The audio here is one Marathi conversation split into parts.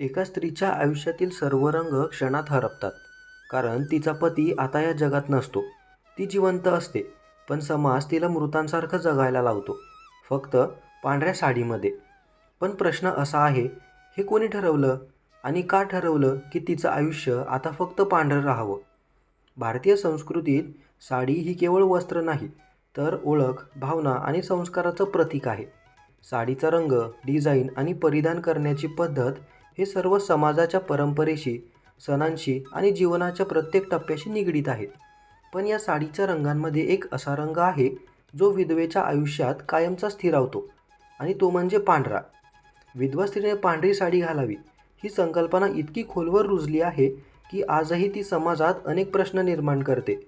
एका स्त्रीच्या आयुष्यातील सर्व रंग क्षणात हरपतात. कारण तिचा पती आता या जगात नसतो. ती जिवंत असते पण समाज तिला मृतांसारखं जगायला लावतो. फक्त पांढऱ्या साडीमध्ये. पण प्रश्न असा आहे हे कोणी ठरवलं? आणि का ठरवलं की तिचं आयुष्य आता फक्त पांढरं राहावं? भारतीय संस्कृतीत साडी ही केवळ वस्त्र नाही तर ओळख भावना आणि संस्काराचं प्रतीक आहे. साडीचा रंग डिझाईन आणि परिधान करण्याची पद्धत हे सर्व समाजाच्या परंपरेशी सणांशी आणि जीवनाच्या प्रत्येक टप्प्याशी निगडीत आहेत. पण या साडीच्या रंगांमध्ये एक असा रंग आहे जो विधवेच्या आयुष्यात कायमचा स्थिरावतो आणि तो म्हणजे पांढरा. विधवा स्त्रीने पांढरी साडी घालावी ही संकल्पना इतकी खोलवर रुजली आहे की आजही ती समाजात अनेक प्रश्न निर्माण करते.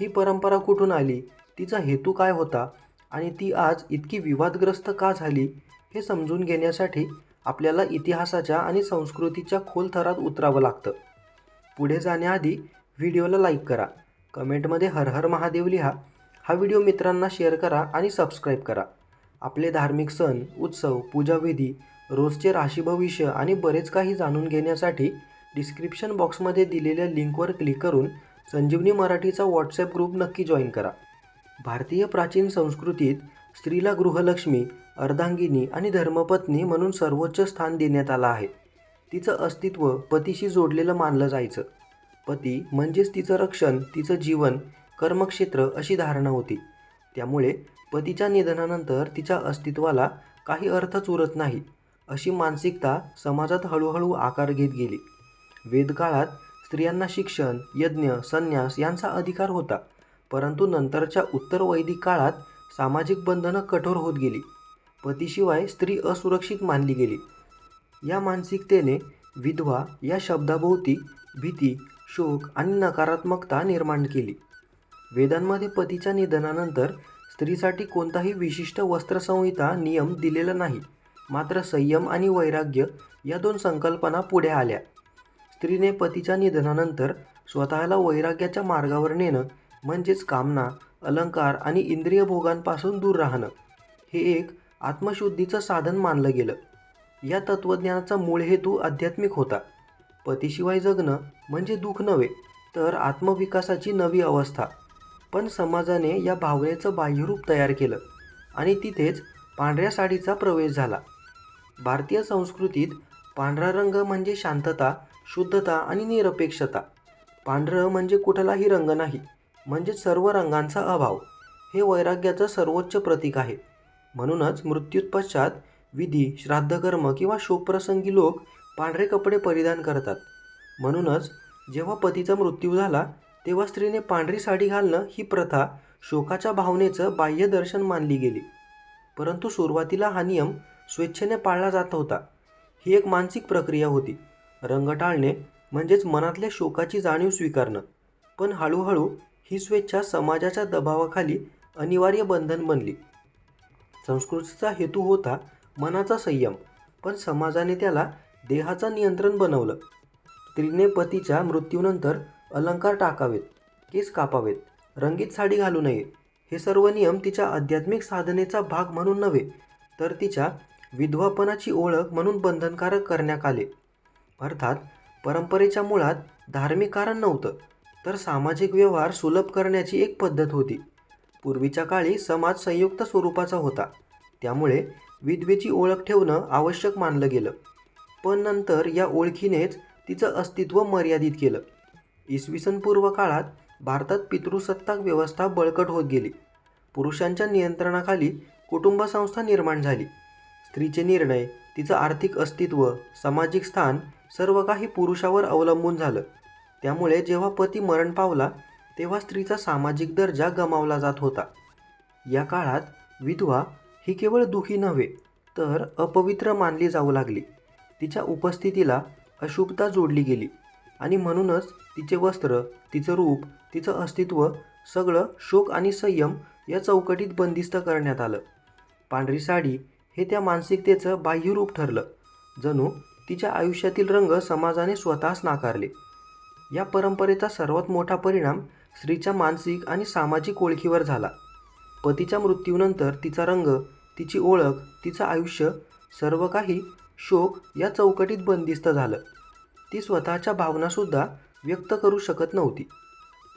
ही परंपरा कुठून आली? तिचा हेतू काय होता? आणि ती आज इतकी विवादग्रस्त का झाली? हे समजून घेण्यासाठी आपल्याला इतिहासाच्या आणि संस्कृतीच्या खोल थरात उतरावं लागतं. पुढे जाण्याआधी व्हिडिओला लाईक करा. कमेंटमध्ये हर हर महादेव लिहा. हा व्हिडिओ मित्रांना शेअर करा आणि सबस्क्राईब करा. आपले धार्मिक सण उत्सव पूजाविधी रोजचे राशी भविष्य आणि बरेच काही जाणून घेण्यासाठी डिस्क्रिप्शन बॉक्समध्ये दिलेल्या लिंकवर क्लिक करून संजीवनी मराठीचा व्हॉट्सॲप ग्रुप नक्की जॉईन करा. भारतीय प्राचीन संस्कृतीत स्त्रीला गृहलक्ष्मी अर्धांगिनी आणि धर्मपत्नी म्हणून सर्वोच्च स्थान देण्यात आलं आहे. तिचं अस्तित्व पतीशी जोडलेलं मानलं जायचं. पती म्हणजेच तिचं रक्षण तिचं जीवन कर्मक्षेत्र अशी धारणा होती. त्यामुळे पतीच्या निधनानंतर तिच्या अस्तित्वाला काही अर्थच उरत नाही अशी मानसिकता समाजात हळूहळू आकार घेत गेली. वेदकाळात स्त्रियांना शिक्षण यज्ञ संन्यास यांचा अधिकार होता परंतु नंतरच्या उत्तर वैदिक काळात सामाजिक बंधनं कठोर होत गेली. पतीशिवाय स्त्री असुरक्षित मानली गेली. या मानसिकतेने विधवा या शब्दाभोवती भीती शोक आणि नकारात्मकता निर्माण केली. वेदांमध्ये पतीच्या निधनानंतर स्त्रीसाठी कोणताही विशिष्ट वस्त्रसंहिता नियम दिलेला नाही. मात्र संयम आणि वैराग्य या दोन संकल्पना पुढे आल्या. स्त्रीने पतीच्या निधनानंतर स्वतःला वैराग्याच्या मार्गावर नेणं म्हणजेच कामना अलंकार आणि इंद्रिय भोगांपासून दूर राहणं हे एक आत्मशुद्धीचं साधन मानलं गेलं. या तत्त्वज्ञानाचा मूळ हेतू आध्यात्मिक होता. पतीशिवाय जगणं म्हणजे दुःख नव्हे तर आत्मविकासाची नवी अवस्था. पण समाजाने या भावनेचं बाह्यरूप तयार केलं आणि तिथेच पांढऱ्या साडीचा प्रवेश झाला. भारतीय संस्कृतीत पांढरा रंग म्हणजे शांतता शुद्धता आणि निरपेक्षता. पांढरं म्हणजे कुठलाही रंग नाही म्हणजे सर्व रंगांचा अभाव. हे वैराग्याचं सर्वोच्च प्रतीक आहे. म्हणूनच मृत्यूपश्चात विधी श्राद्धकर्म किंवा शोकप्रसंगी लोक पांढरे कपडे परिधान करतात. म्हणूनच जेव्हा पतीचा मृत्यू झाला तेव्हा स्त्रीने पांढरी साडी घालणं ही प्रथा शोकाच्या भावनेचं बाह्य दर्शन मानली गेली. परंतु सुरुवातीला हा नियम स्वेच्छेने पाळला जात होता. ही एक मानसिक प्रक्रिया होती. रंग टाळणे म्हणजेच मनातल्या शोकाची जाणीव स्वीकारणं. पण हळूहळू ही स्वेच्छा समाजाच्या दबावाखाली अनिवार्य बंधन बनली. संस्कृतीचा हेतू होता मनाचा संयम पण समाजाने त्याला देहाचं नियंत्रण बनवलं. स्त्रीने पतीच्या मृत्यूनंतर अलंकार टाकावेत केस कापावेत रंगीत साडी घालू नये हे सर्व नियम तिच्या आध्यात्मिक साधनेचा भाग म्हणून नव्हे तर तिच्या विधवापणाची ओळख म्हणून बंधनकारक करण्यात आले. अर्थात परंपरेच्या मुळात धार्मिक कारण नव्हतं तर सामाजिक व्यवहार सुलभ करण्याची एक पद्धत होती. पूर्वीच्या काळी समाज संयुक्त स्वरूपाचा होता. त्यामुळे विधवेची ओळख ठेवणं आवश्यक मानलं गेलं. पण नंतर या ओळखीनेच तिचं अस्तित्व मर्यादित केलं. इसवी सन पूर्व काळात भारतात पितृसत्ताक व्यवस्था बळकट होत गेली. पुरुषांच्या नियंत्रणाखाली कुटुंब संस्था निर्माण झाली. स्त्रीचे निर्णय तिचं आर्थिक अस्तित्व सामाजिक स्थान सर्व काही पुरुषावर अवलंबून झालं. त्यामुळे जेव्हा पती मरण पावला तेव्हा स्त्रीचा सामाजिक दर्जा गमावला जात होता. या काळात विधवा ही केवळ दुखी नव्हे तर अपवित्र मानली जाऊ लागली. तिच्या उपस्थितीला अशुभता जोडली गेली आणि म्हणूनच तिचे वस्त्र तिचं रूप तिचं अस्तित्व सगळं शोक आणि संयम या चौकटीत बंदिस्त करण्यात आलं. पांढरी साडी हे त्या मानसिकतेचं बाह्यरूप ठरलं जणू तिच्या आयुष्यातील रंग समाजाने स्वतःच नाकारले. या परंपरेचा सर्वात मोठा परिणाम स्त्रीच्या मानसिक आणि सामाजिक ओळखीवर झाला. पतीच्या मृत्यूनंतर तिचा रंग तिची ओळख तिचं आयुष्य सर्व काही शोक या चौकटीत बंदिस्त झालं. ती स्वतःच्या भावनासुद्धा व्यक्त करू शकत नव्हती.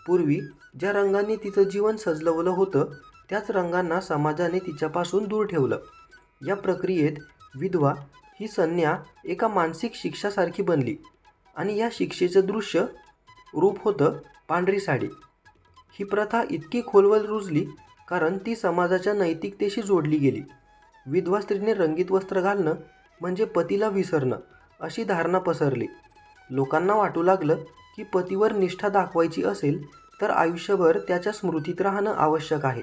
पूर्वी ज्या रंगांनी तिचं जीवन सजलवलं होतं त्याच रंगांना समाजाने तिच्यापासून दूर ठेवलं. या प्रक्रियेत विधवा ही संज्ञा एका मानसिक शिक्षासारखी बनली आणि या शिक्षेचं दृश्य रूप होतं पांढरी साडी. ही प्रथा इतकी खोलवर रुजली कारण ती समाजाच्या नैतिकतेशी जोडली गेली. विधवा स्त्रीने रंगीत वस्त्र घालणं म्हणजे पतीला विसरणं अशी धारणा पसरली. लोकांना वाटू लागलं की पतीवर निष्ठा दाखवायची असेल तर आयुष्यभर त्याच्या स्मृतीत राहणं आवश्यक आहे.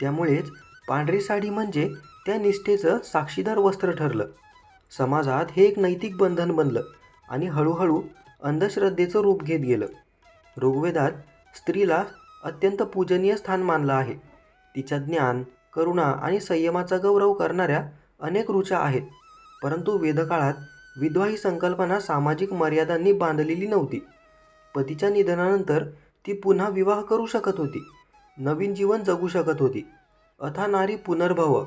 त्यामुळेच पांढरी साडी म्हणजे त्या निष्ठेचं साक्षीदार वस्त्र ठरलं. समाजात हे एक नैतिक बंधन बनलं आणि हळूहळू अंधश्रद्धेचं रूप घेत गेलं. ऋग्वेदात स्त्रीला अत्यंत पूजनीय स्थान मानलं आहे. तिच्या ज्ञान करुणा आणि संयमाचा गौरव करणाऱ्या अनेक ऋचा आहेत. परंतु वेदकाळात विधवा ही संकल्पना सामाजिक मर्यादांनी बांधलेली नव्हती. पतीच्या निधनानंतर ती पुन्हा विवाह करू शकत होती. नवीन जीवन जगू शकत होती. अथा नारी पुनर्भव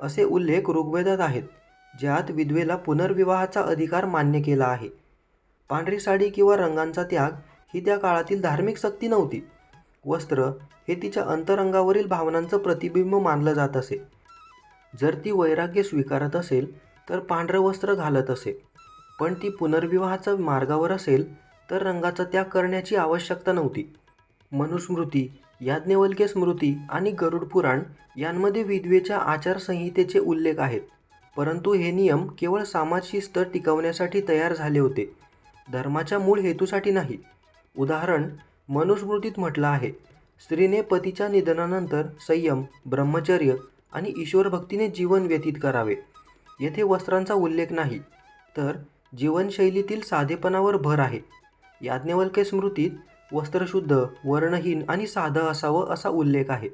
असे उल्लेख ऋग्वेदात आहेत ज्यात विधवेला पुनर्विवाहाचा अधिकार मान्य केला आहे. पांढरी साडी किंवा रंगांचा त्याग ही त्या काळातील धार्मिक सक्ती नव्हती. वस्त्र हे तिच्या अंतरंगावरील भावनांचं प्रतिबिंब मानलं जात असे. जर ती वैराग्य स्वीकारत असेल तर पांढरं वस्त्र घालत असे. पण ती पुनर्विवाहाच्या मार्गावर असेल तर रंगाचा त्याग करण्याची आवश्यकता नव्हती. मनुस्मृती याज्ञवल्क्य स्मृती आणि गरुड पुराण यांमध्ये विधवेच्या आचारसंहितेचे उल्लेख आहेत. परंतु हे नियम केवळ सामाजशिस्त टिकवण्यासाठी तयार झाले होते. धर्माच्या मूळ हेतूसाठी नाही. उदाहरण मनुस्मृतीत म्हटलं आहे स्त्रीने पतीच्या निधनानंतर संयम ब्रह्मचर्य आणि ईश्वरभक्तीने जीवन व्यतीत करावे. येथे वस्त्रांचा उल्लेख नाही तर जीवनशैलीतील साधेपणावर भर आहे. याज्ञवल्क्य स्मृतीत वस्त्रशुद्ध वर्णहीन आणि साधं असावं असा उल्लेख आहे.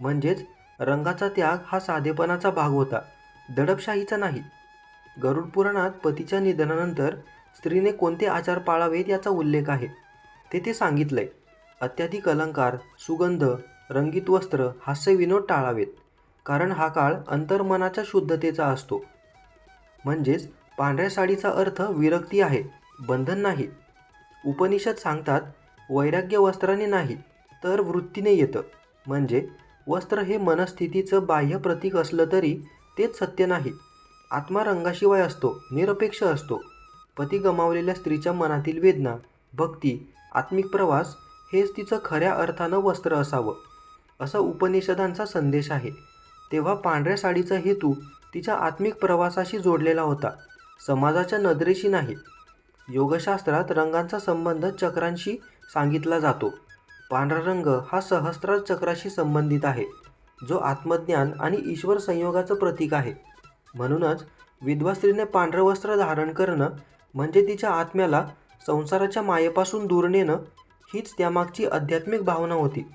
म्हणजेच रंगाचा त्याग हा साधेपणाचा भाग होता दडपशाहीचा नाही. गरुड पुराणात पतीच्या निधनानंतर स्त्रीने कोणते आचार पाळावेत याचा उल्लेख आहे. तेथे सांगितलंय. अत्याधिक अलंकार सुगंध रंगीत वस्त्र हास्यविनोद टाळावेत. कारण हा काळ अंतर्मनाच्या शुद्धतेचा असतो. म्हणजेच पांढऱ्या साडीचा अर्थ विरक्ती आहे बंधन नाही. उपनिषद सांगतात वैराग्य वस्त्राने नाही तर वृत्तीने येतं. म्हणजे वस्त्र हे मनस्थितीचं बाह्य प्रतीक असलं तरी तेच सत्य नाही. आत्मा रंगाशिवाय असतो निरपेक्ष असतो. पती गमावलेल्या स्त्रीच्या मनातील वेदना भक्ती आत्मिक प्रवास हेच तिचं खऱ्या अर्थानं वस्त्र असावं असा उपनिषदांचा संदेश आहे. तेव्हा पांढऱ्या साडीचा हेतू तिच्या आत्मिक प्रवासाशी जोडलेला होता. समाजाच्या नजरेशी नाही. योगशास्त्रात रंगांचा संबंध चक्रांशी सांगितला जातो. पांढरा रंग हा सहस्त्रार चक्राशी संबंधित आहे जो आत्मज्ञान आणि ईश्वर संयोगाचं प्रतीक आहे. म्हणूनच विधवा स्त्रीने पांढरं वस्त्र धारण करणं म्हणजे तिच्या आत्म्याला संसाराच्या मायेपासून दूर नेणं हीच त्यामागची आध्यात्मिक भावना होती.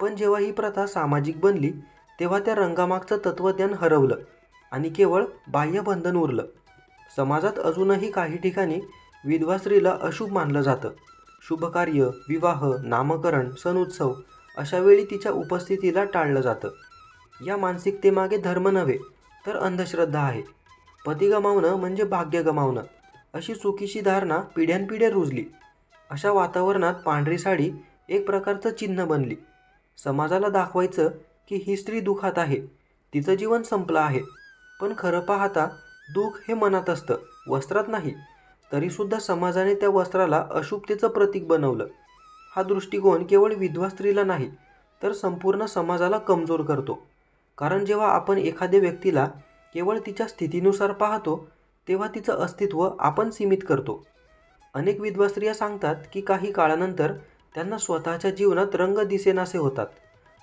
पण जेव्हा ही प्रथा सामाजिक बनली तेव्हा त्या रंगामागचं तत्त्वज्ञान हरवलं आणि केवळ बाह्य बंधन उरलं. समाजात अजूनही काही ठिकाणी विधवा स्त्रीला अशुभ मानलं जातं. शुभकार्य विवाह नामकरण सण उत्सव अशावेळी तिच्या उपस्थितीला टाळलं जातं. या मानसिकतेमागे धर्म नव्हे तर अंधश्रद्धा आहे. पती गमावणं म्हणजे भाग्य गमावणं. अशी चुकीची धारणा पिढ्यानपिढ्या रुजली. अशा वातावरणात पांढरी साडी एक प्रकारचं चिन्ह बनली. समाजाला दाखवायचं की ही स्त्री दुखात आहे तिचं जीवन संपलं आहे. पण खरं पाहता दुःख हे मनात असतं वस्त्रात नाही. तरीसुद्धा समाजाने त्या वस्त्राला अशुभतेचं प्रतीक बनवलं. हा दृष्टिकोन केवळ विधवा स्त्रीला नाही तर संपूर्ण समाजाला कमजोर करतो. कारण जेव्हा आपण एखाद्या व्यक्तीला केवळ तिच्या स्थितीनुसार पाहतो तेव्हा तिचं अस्तित्व आपण सीमित करतो. अनेक विधवा स्त्रिया सांगतात की काही काळानंतर त्यांना स्वतःच्या जीवनात रंग दिसेनासे होतात.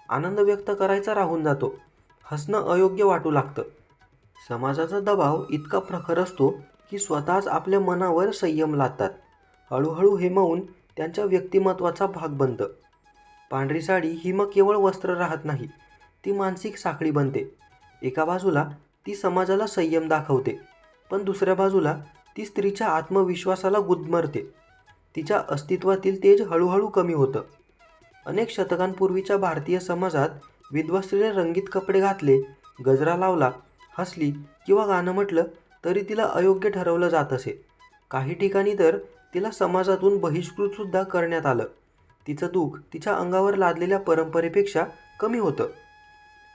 आनंद व्यक्त करायचा राहून जातो. हसणं अयोग्य वाटू लागतं. समाजाचा दबाव इतका प्रखर असतो की स्वतःच आपल्या मनावर संयम लादतात. हळूहळू हे मौन त्यांच्या व्यक्तिमत्वाचा भाग बनतं. पांढरी साडी ही मग केवळ वस्त्र राहत नाही ती मानसिक साखळी बनते. एका बाजूला ती समाजाला संयम दाखवते. पण दुसऱ्या बाजूला ती स्त्रीच्या आत्मविश्वासाला गुदमरते. तिच्या अस्तित्वातील तेज हळूहळू कमी होतं. अनेक शतकांपूर्वीच्या भारतीय समाजात विधवा स्त्रीने रंगीत कपडे घातले गजरा लावला हसली किंवा गाणं म्हटलं तरी तिला अयोग्य ठरवलं जात असे. काही ठिकाणी तर तिला समाजातून बहिष्कृतसुद्धा करण्यात आलं. तिचं दुःख तिच्या अंगावर लादलेल्या परंपरेपेक्षा कमी होतं.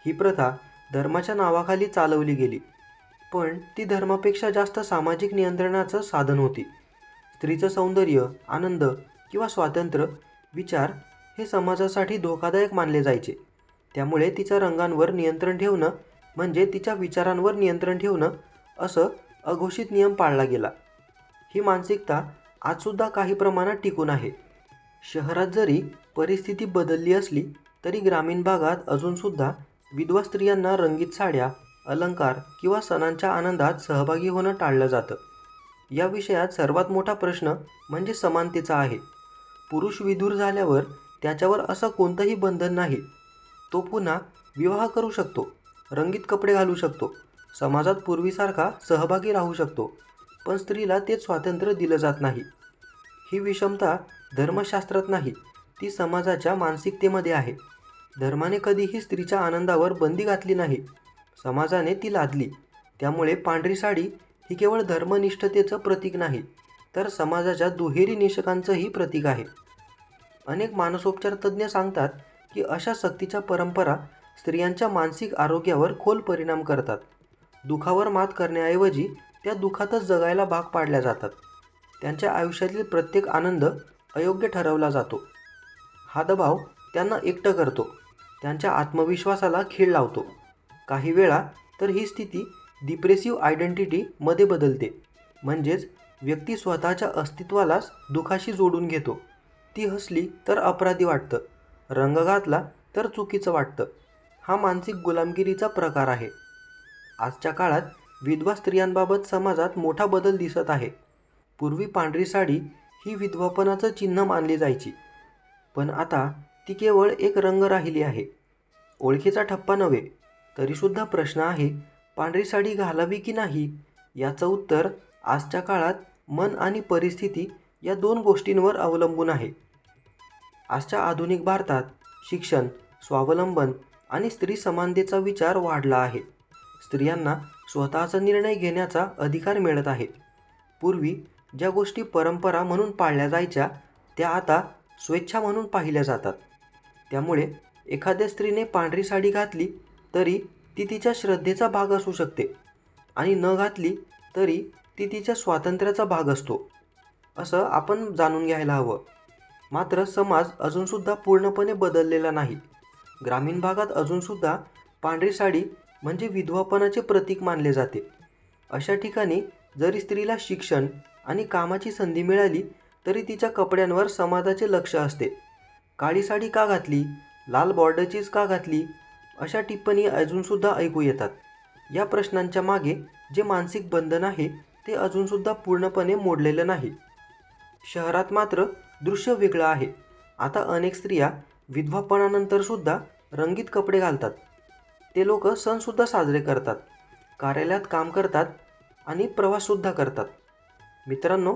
ही प्रथा धर्माच्या नावाखाली चालवली गेली. पण ती धर्मापेक्षा जास्त सामाजिक नियंत्रणाचं साधन होती. स्त्रीचं सौंदर्य आनंद किंवा स्वातंत्र्य विचार हे समाजासाठी धोकादायक मानले जायचे. त्यामुळे तिच्या रंगांवर नियंत्रण ठेवणं म्हणजे तिच्या विचारांवर नियंत्रण ठेवणं असं अघोषित नियम पाळला गेला. ही मानसिकता आजसुद्धा काही प्रमाणात टिकून आहे. शहरात जरी परिस्थिती बदलली असली तरी ग्रामीण भागात अजूनसुद्धा विधवा स्त्रियांना रंगीत साड्या अलंकार किंवा सणांच्या आनंदात सहभागी होणं टाळलं जातं. या विषयात सर्वात मोठा प्रश्न म्हणजे समानतेचा आहे. पुरुष विधूर झाल्यावर त्याच्यावर असं कोणतंही बंधन नाही. तो पुन्हा विवाह करू शकतो रंगीत कपडे घालू शकतो समाजात पूर्वीसारखा सहभागी राहू शकतो पण स्त्रीला ते स्वातंत्र्य दिलं जात नाही. ही विषमता धर्मशास्त्रात नाही ती समाजाच्या मानसिकतेमध्ये आहे. धर्माने कधीही स्त्रीच्या आनंदावर बंदी घातली नाही. समाजाने ती लादली. त्यामुळे पांढरी साडी ही केवळ धर्मनिष्ठतेचं प्रतीक नाही तर समाजाच्या दुहेरी निषकांचंही प्रतीक आहे. अनेक मानसोपचार तज्ज्ञ सांगतात की अशा सक्तीच्या परंपरा स्त्रियांच्या मानसिक आरोग्यावर खोल परिणाम करतात. दुखावर मात करण्याऐवजी त्या दुखातच जगायला भाग पाडल्या जातात. त्यांच्या आयुष्यातील प्रत्येक आनंद अयोग्य ठरवला जातो. हा दबाव त्यांना एकटं करतो. त्यांच्या आत्मविश्वासाला खीळ लावतो. काही वेळा तर ही स्थिती डिप्रेसिव्ह आयडेंटिटीमध्ये बदलते. म्हणजेच व्यक्ती स्वतःच्या अस्तित्वालाच दुखाशी जोडून घेतो. ती हसली तर अपराधी वाटतं. रंग घातला तर चुकीचं वाटतं. हा मानसिक गुलामगिरीचा प्रकार आहे. आजच्या काळात विधवा स्त्रियांबाबत समाजात मोठा बदल दिसत आहे. पूर्वी पांढरी साडी ही विधवापणाचं चिन्ह मानली जायची. पण आता ती केवळ एक रंग राहिली आहे. ओळखीचा ठप्पा नव्हे. तरीसुद्धा प्रश्न आहे पांढरी साडी घालावी की नाही? याचं उत्तर आजच्या काळात मन आणि परिस्थिती या दोन गोष्टींवर अवलंबून आहे. आजच्या आधुनिक भारतात शिक्षण स्वावलंबन आणि स्त्री समानतेचा विचार वाढला आहे. स्त्रियांना स्वतःचा निर्णय घेण्याचा अधिकार मिळत आहे. पूर्वी ज्या गोष्टी परंपरा म्हणून पाळल्या जायच्या त्या आता स्वेच्छा म्हणून पाहिल्या जातात. त्यामुळे एखाद्या स्त्रीने पांढरी साडी घातली तरी ती तिच्या श्रद्धेचा भाग असू शकते. आणि न घातली तरी ती तिच्या स्वातंत्र्याचा भाग असतो. असं आपण जाणून घ्यायला हवं. मात्र समाज अजूनसुद्धा पूर्णपणे बदललेला नाही. ग्रामीण भागात अजूनसुद्धा पांढरी साडी म्हणजे विधवापणाचे प्रतीक मानले जाते. अशा ठिकाणी जरी स्त्रीला शिक्षण आणि कामाची संधी मिळाली तरी तिच्या कपड्यांवर समाजाचे लक्ष असते. काळी साडी का घातली? लाल बॉर्डरचीच का घातली? अशा टिप्पणी अजूनसुद्धा ऐकू येतात. या प्रश्नांच्या मागे जे मानसिक बंधन आहे ते अजूनसुद्धा पूर्णपणे मोडलेलं नाही. शहरात मात्र दृश्य वेगळं आहे. आता अनेक स्त्रिया विधवापणानंतरसुद्धा रंगीत कपडे घालतात. ते लोक सणसुद्धा साजरे करतात कार्यालयात काम करतात आणि प्रवाससुद्धा करतात. मित्रांनो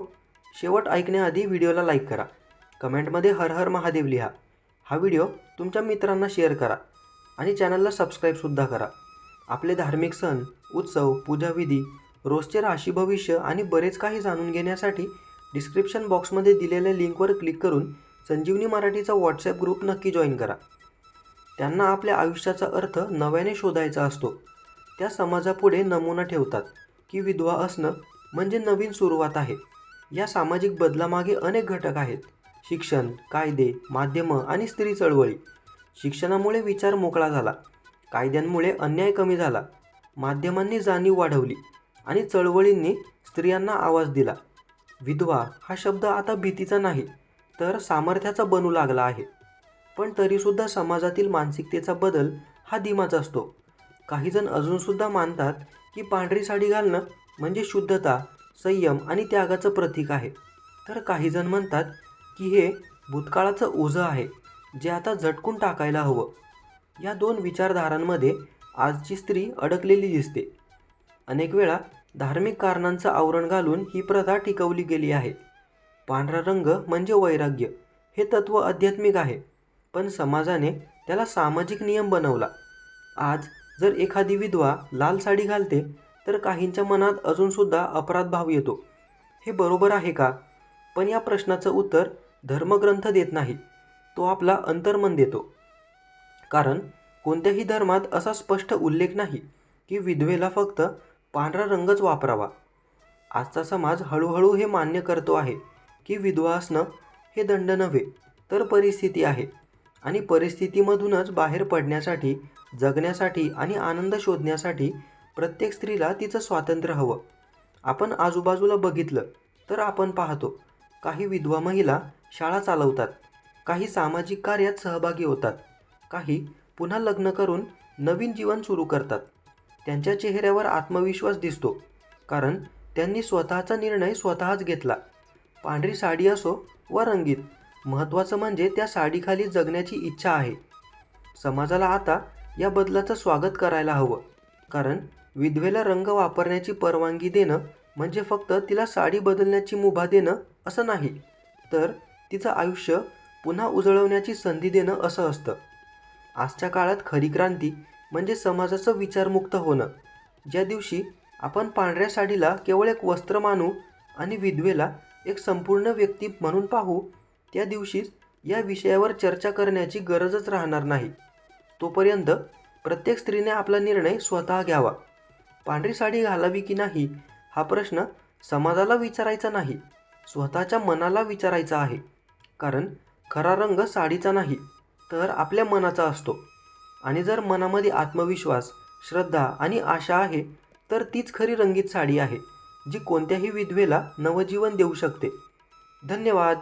शेवट ऐकण्याआधी व्हिडिओला लाईक करा. कमेंटमध्ये हर हर महादेव लिहा. हा व्हिडिओ तुमच्या मित्रांना शेअर करा. आणि चॅनलला सबस्क्राईबसुद्धा करा. आपले धार्मिक सण उत्सव पूजाविधी रोजचे राशी भविष्य आणि बरेच काही जाणून घेण्यासाठी डिस्क्रिप्शन बॉक्समध्ये दिलेल्या लिंकवर क्लिक करून संजीवनी मराठीचा व्हॉट्सॲप ग्रुप नक्की जॉईन करा. त्यांना आपल्या आयुष्याचा अर्थ नव्याने शोधायचा असतो. त्या समाजापुढे नमुना ठेवतात की विधवा असणं म्हणजे नवीन सुरुवात आहे. या सामाजिक बदलामागे अनेक घटक आहेत. शिक्षण कायदे माध्यमं आणि स्त्री चळवळी. शिक्षणामुळे विचार मोकळा झाला. कायद्यांमुळे अन्याय कमी झाला. माध्यमांनी जाणीव वाढवली आणि चळवळींनी स्त्रियांना आवाज दिला. विधवा हा शब्द आता भीतीचा नाही तर सामर्थ्याचा बनू लागला आहे. पण तरीसुद्धा समाजातील मानसिकतेचा बदल हा धीमाच असतो. काहीजण अजूनसुद्धा मानतात की पांढरी साडी घालणं म्हणजे शुद्धता संयम आणि त्यागाचं प्रतीक आहे. तर काहीजण म्हणतात की हे भूतकाळाचं ओझं आहे. जे आता झटकून टाकायला हवं. या दोन विचारधारांमध्ये आजची स्त्री अडकलेली दिसते. अनेक वेळा धार्मिक कारणांचं आवरण घालून ही प्रथा टिकवली गेली आहे. पांढरा रंग म्हणजे वैराग्य हे तत्त्व आध्यात्मिक आहे. पण समाजाने त्याला सामाजिक नियम बनवला. आज जर एखादी विधवा लाल साडी घालते तर काहींच्या मनात अजूनसुद्धा अपराधभाव येतो. हे बरोबर आहे का? पण या प्रश्नाचं उत्तर धर्मग्रंथ देत नाही. तो आपला अंतर्मन देतो. कारण कोणत्याही धर्मात असा स्पष्ट उल्लेख नाही की विधवेला फक्त पांढरा रंगच वापरावा. आजचा समाज हळूहळू हे मान्य करतो आहे की विधवा असणं हे दंड नव्हे तर परिस्थिती आहे. आणि परिस्थितीमधूनच बाहेर पडण्यासाठी जगण्यासाठी आणि आनंद शोधण्यासाठी प्रत्येक स्त्रीला तिचं स्वातंत्र्य हवं. आपण आजूबाजूला बघितलं तर आपण पाहतो काही विधवा महिला शाळा चालवतात. काही सामाजिक कार्यात सहभागी होतात. काही पुन्हा लग्न करून नवीन जीवन सुरू करतात. त्यांच्या चेहऱ्यावर आत्मविश्वास दिसतो कारण त्यांनी स्वतःचा निर्णय स्वतःच घेतला. पांढरी साडी असो व रंगीत महत्त्वाचं म्हणजे त्या साडीखाली जगण्याची इच्छा आहे. समाजाला आता या बदलाचं स्वागत करायला हवं कारण विधवेला रंग वापरण्याची परवानगी देणं म्हणजे फक्त तिला साडी बदलण्याची मुभा देणं असं नाही तर तिचं आयुष्य पुन्हा उजळवण्याची संधी देणं असं असतं. आजच्या काळात खरी क्रांती म्हणजे समाजाचं विचारमुक्त होणं. ज्या दिवशी आपण पांढऱ्या साडीला केवळ एक वस्त्र मानू आणि विधवेला एक संपूर्ण व्यक्ती म्हणून पाहू त्या दिवशीच या विषयावर चर्चा करण्याची गरजच राहणार नाही. तोपर्यंत प्रत्येक स्त्रीने आपला निर्णय स्वतः घ्यावा. पांढरी साडी घालावी की नाही हा प्रश्न समाजाला विचारायचा नाही स्वतःच्या मनाला विचारायचा आहे. कारण खरा रंग साडीचा नाही तर आपल्या मनाचा असतो. आणि जर मनामध्ये आत्मविश्वास श्रद्धा आणि आशा आहे तर तीच खरी रंगीत साडी आहे जी कोणत्याही विधवेला नवजीवन देऊ शकते. धन्यवाद.